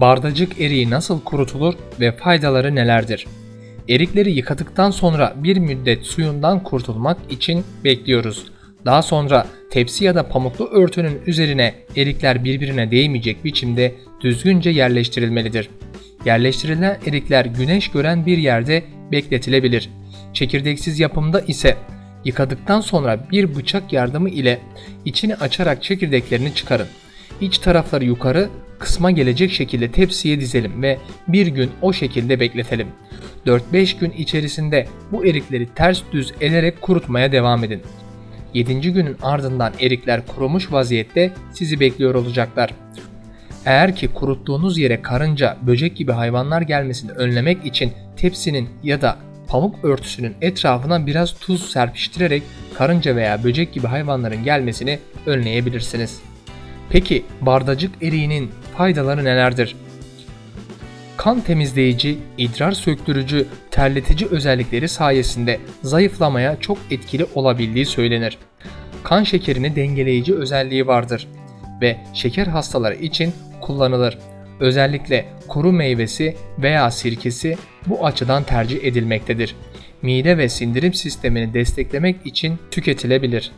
Bardacık eriği nasıl kurutulur ve faydaları nelerdir? Erikleri yıkadıktan sonra bir müddet suyundan kurtulmak için bekliyoruz. Daha sonra tepsi ya da pamuklu örtünün üzerine erikler birbirine değmeyecek biçimde düzgünce yerleştirilmelidir. Yerleştirilen erikler güneş gören bir yerde bekletilebilir. Çekirdeksiz yapımda ise yıkadıktan sonra bir bıçak yardımı ile içini açarak çekirdeklerini çıkarın. İç tarafları yukarı kısma gelecek şekilde tepsiye dizelim ve bir gün o şekilde bekletelim. 4-5 gün içerisinde bu erikleri ters düz ederek kurutmaya devam edin. 7. günün ardından erikler kurumuş vaziyette sizi bekliyor olacaklar. Eğer ki kuruttuğunuz yere karınca, böcek gibi hayvanlar gelmesini önlemek için tepsinin ya da pamuk örtüsünün etrafına biraz tuz serpiştirerek karınca veya böcek gibi hayvanların gelmesini önleyebilirsiniz. Peki bardacık eriğinin faydaları nelerdir? Kan temizleyici, idrar söktürücü, terletici özellikleri sayesinde zayıflamaya çok etkili olabildiği söylenir. Kan şekerini dengeleyici özelliği vardır ve şeker hastaları için kullanılır. Özellikle kuru meyvesi veya sirkesi bu açıdan tercih edilmektedir. Mide ve sindirim sistemini desteklemek için tüketilebilir.